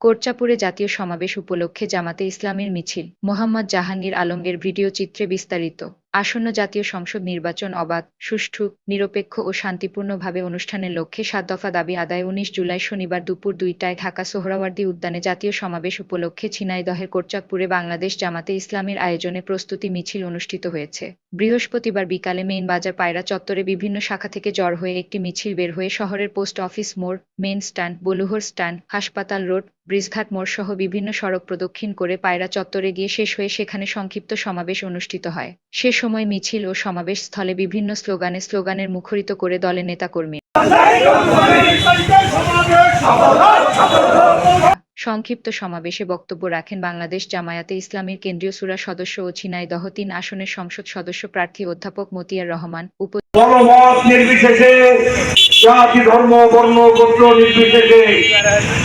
কোটচাপুরে জাতীয় সমাবেশ উপলক্ষে জামাতে ইসলামীর মিছিল মোহাম্মদ জাহাঙ্গীর আলমের ভিডিও চিত্রে বিস্তারিত। আসন্ন জাতীয় সংসদ নির্বাচন অবাধ, সুষ্ঠু, নিরপেক্ষ ও শান্তিপূর্ণভাবে অনুষ্ঠানের লক্ষ্যে সাত দফা দাবি আদায় উনিশ জুলাই শনিবার দুপুর দুইটায় ঢাকা সোহরাওয়ার্দী উদ্যানে জাতীয় সমাবেশ উপলক্ষে ঝিনাইদহের কোটচাঁদপুরে বাংলাদেশ জামাতে ইসলামের আয়োজনে প্রস্তুতি মিছিল অনুষ্ঠিত হয়েছে। বৃহস্পতিবার বিকালে মেইন বাজার পায়রা চত্বরে বিভিন্ন শাখা থেকে জড় হয়ে একটি মিছিল বের হয়ে শহরের পোস্ট অফিস মোড়, মেইন স্ট্যান্ড, বলুহর স্ট্যান্ড, হাসপাতাল রোড, ব্রিজঘাট মোড় সহ বিভিন্ন সড়ক প্রদক্ষিণ করে পায়রা চত্বরে গিয়ে শেষ হয়ে সেখানে সংক্ষিপ্ত সমাবেশ অনুষ্ঠিত হয়। সে সময় মিছিল ও সমাবেশ স্থলে বিভিন্ন স্লোগানে স্লোগানের মুখরিত করে দলের নেতাকর্মী। সংক্ষিপ্ত সমাবেশে বক্তব্য রাখেন বাংলাদেশ জামায়াতে ইসলামীর কেন্দ্রীয় সুরা সদস্য ও ঝিনাইদহ তিন আসনের সংসদ সদস্য প্রার্থী অধ্যাপক মতিয়ার রহমান নির্বিশেষে, জাতি, ধর্ম, বর্ণ, গোত্র নির্বিশেষে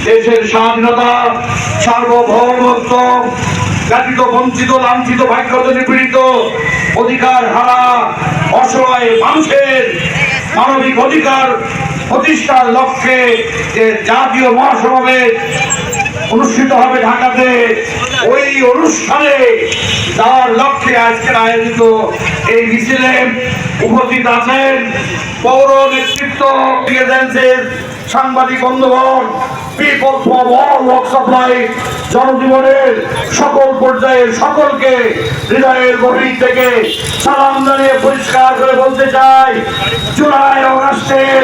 দেশের স্বাধীনতা, সার্বভৌমত্ব জাতিত, বঞ্চিত, লাঞ্ছিত ভাগ্যত নিপীড়িত অধিকার হারা অসহায় মানুষের মানবিক অধিকার প্রতিষ্ঠার লক্ষ্যে যে জাতীয় মহাসমাবেশ অনুষ্ঠিত হবে ঢাকাতে ওই অনুষ্ঠানে যাওয়ার লক্ষ্যে আজকের আয়োজিত এই মিছিলে উপস্থিত আছেন পৌর নেতৃত্ব সাংবাদিক বন্ধুগণ অফ লাইফ জনজীবনের সকল পর্যায়ের সকলকে হৃদয়ের গভীর থেকে সালাম জানিয়ে পরিষ্কার করে বলতে চাই, জুলাই অগাস্টের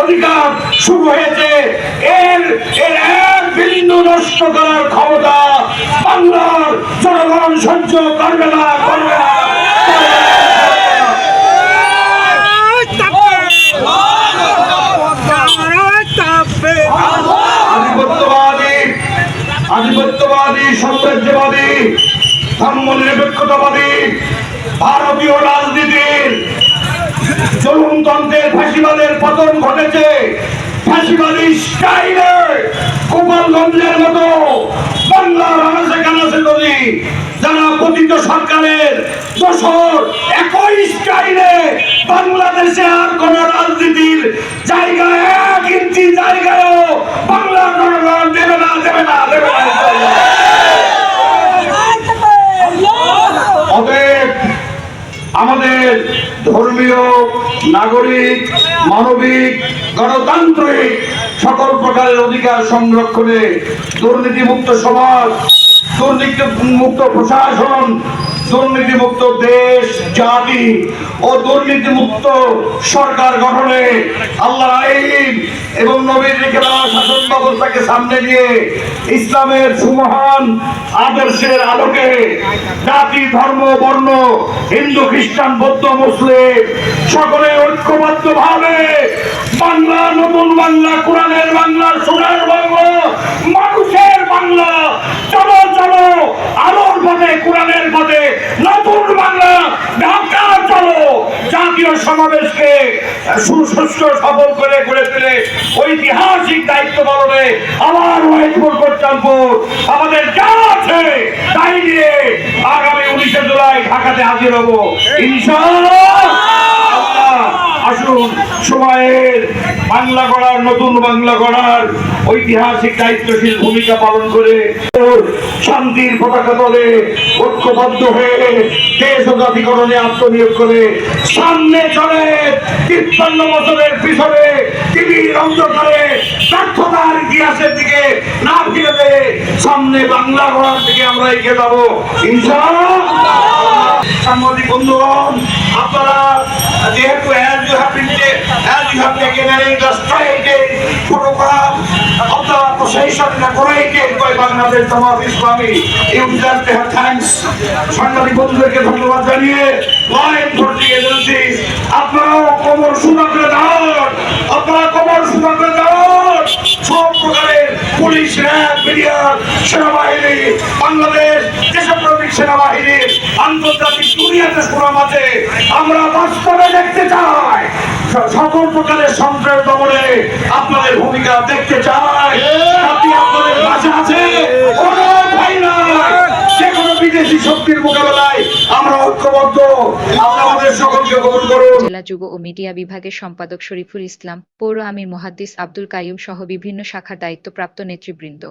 অধিকার শুরু হয়েছে। এর এর এক বিন্দু নষ্ট করার ক্ষমতা বাংলার জনগণ সহ্য করবে না করবে না। আধিপত্যবাদী সাম্রাজ্যবাদী ধর্ম নিরপেক্ষতাবাদী ভারতীয় জুলুমতন্ত্রের ফাঁসিবাদের পতন ঘটেছে। ফাঁসিবাদী স্টাইলে গোপালগঞ্জের মতো বাংলার আনাচে কানাচে যদি, যারা পতিত সরকারের দোষর একই স্টাইলে বাংলাদেশে আর কোন রাজনীতির জায়গা এক ইঞ্চি জায়গায়ও বাংলার জনগণ দেবে না দেবে না দেবে না অতএব আমাদের ধর্মীয় নাগরিক মানবিক গণতান্ত্রিক সকল প্রকারের অধিকার সংরক্ষণে দুর্নীতিমুক্ত সমাজ দুর্নীতি মুক্ত প্রশাসন দুর্নীতিমুক্ত দেশ, জাতি ও দুর্নীতিমুক্ত সরকার গঠনে আল্লাহ আইন এবং নবীর রেখে শাসন ব্যবস্থাকে সামনে নিয়ে ইসলামের সুমহান আদর্শের আলোকে জাতি, ধর্ম, বর্ণ, হিন্দু, খ্রিস্টান, বৌদ্ধ, মুসলিম সকলে ঐক্যবদ্ধ ভাবে বাংলা নতুন বাংলা, কোরআনের বাংলা সোনার বাংলা মানুষের বাংলা চলো চলো আলোর পথে কোরআনের পথে নতুন বাংলা ঢাকা চলো জাতীয় সমাবেশকে সুস্থ সফল করে গড়ে তুলে ঐতিহাসিক দায়িত্ব পালনে আবার ওয়াইপুর করতামপুর আমাদের যা আছে তাই নিয়ে আগামী উনিশে জুলাই ঢাকাতে হাজির হব। ইনশাআল্লাহ। আসুন সময়ের বাংলা গড়ার, নতুন বাংলা গড়ার ঐতিহাসিক দায়িত্বশীল ভূমিকা পালন করে শান্তির পতাকা তলে ঐক্যবদ্ধ হয়ে দেশ ও জাতিকরণে আত্মনিয়োগ করে সামনে চলে তিপ্পান্ন বছরের পিছনে টিভির অন্ধকারে ব্যর্থতার ইতিহাসের দিকে না ফিরে দেয় সামনে বাংলা গড়ার দিকে আমরা এগিয়ে যাব। সাংবাদিক বন্ধুগণ, আপনারা যেহেতু you deserve to have thanks সাংবাদিক বন্ধুদেরকে ধন্যবাদ জানিয়ে law enforcing agencies আপনারাও কোমর সুদা করে দাঁড়ান। আপনারা কোমর সুদা করে দাঁড়ান। সব প্রকারের পুলিশ, র্যাব সেনাবাহিনী, বাংলাদেশ আন্তর্জাতিক দুনিয়াতে সুনাম আছে। আমরা বাস্তবে দেখতে চাই। সকল প্রকারের সন্ত্রাস দমনে আপনাদের ভূমিকা দেখতে চাই আপনি আপনাদের পাশে আছে কোনো ভয় নাই যে কোনো বিদেশি জেলা যুব ও মিডিয়া বিভাগের সম্পাদক শরীফুল ইসলাম, পৌর আমির মহাদ্দিস আব্দুল কাইয়ুম সহ বিভিন্ন শাখার দায়িত্বপ্রাপ্ত নেতৃবৃন্দ।